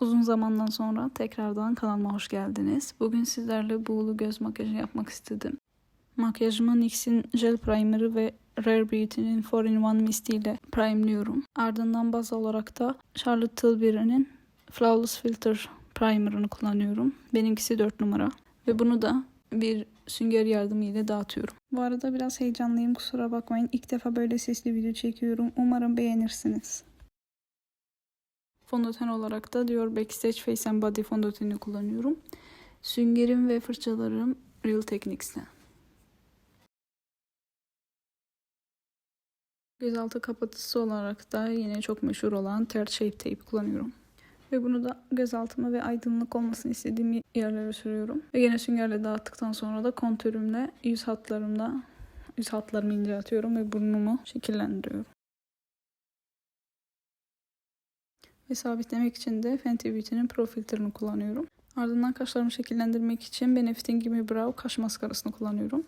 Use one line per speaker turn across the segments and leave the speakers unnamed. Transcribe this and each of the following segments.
Uzun zamandan sonra tekrardan kanalıma hoş geldiniz. Bugün sizlerle buğulu göz makyajı yapmak istedim. Makyajımı NYX'in Gel Primer'ı ve Rare Beauty'nin 4-in-1 Misty ile primeliyorum. Ardından baz olarak da Charlotte Tilbury'nin Flawless Filter Primer'ını kullanıyorum. Benimkisi 4 numara. Ve bunu da bir sünger yardımıyla dağıtıyorum. Bu arada biraz heyecanlıyım kusura bakmayın. İlk defa böyle sesli video çekiyorum. Umarım beğenirsiniz. Fondöten olarak da Dior Backstage Face and Body fondöteni kullanıyorum. Süngerim ve fırçalarım Real Techniques'ten. Gözaltı kapatıcısı olarak da yine çok meşhur olan Third Shape Tape kullanıyorum. Ve bunu da gözaltıma ve aydınlık olmasını istediğim yerlere sürüyorum. Ve yine süngerle dağıttıktan sonra da kontürümle yüz hatlarımda yüz hatlarımı inceltiyorum ve burnumu şekillendiriyorum. Ve sabitlemek için de Fenty Beauty'nin Pro Filter'ını kullanıyorum. Ardından kaşlarımı şekillendirmek için Benefit'in Gimme Brow kaş maskarasını kullanıyorum.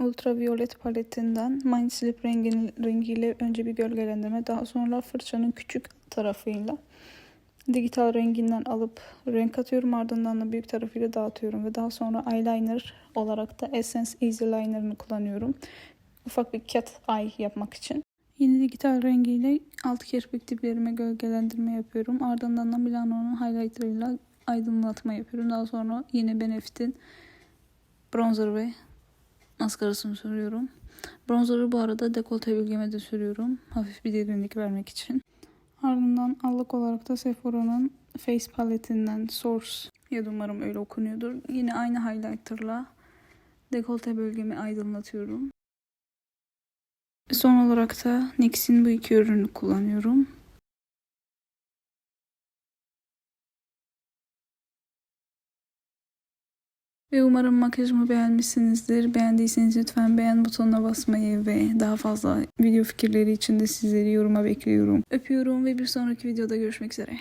Ultraviolet paletinden Mind Sleep rengi, rengiyle önce bir gölgelendirme, daha sonra fırçanın küçük tarafıyla dijital renginden alıp renk atıyorum. Ardından da büyük tarafıyla dağıtıyorum ve daha sonra eyeliner olarak da Essence Easy Liner'ını kullanıyorum. Ufak bir cat eye yapmak için. Yine dijital rengiyle alt kirpik diplerime gölgelendirme yapıyorum. Ardından da Milano'nun highlighter'ıyla aydınlatma yapıyorum. Daha sonra yine Benefit'in bronzer ve maskarasını sürüyorum. Bronzer'ı bu arada dekolte bölgeme de sürüyorum. Hafif bir derinlik vermek için. Ardından allık olarak da Sephora'nın Face paletinden Source ya da umarım öyle okunuyordur. Yine aynı highlighter'la dekolte bölgemi aydınlatıyorum. Son olarak da NYX'in bu iki ürünü kullanıyorum. Ve umarım makyajımı beğenmişsinizdir. Beğendiyseniz lütfen beğen butonuna basmayı ve daha fazla video fikirleri için de sizleri yoruma bekliyorum. Öpüyorum ve bir sonraki videoda görüşmek üzere.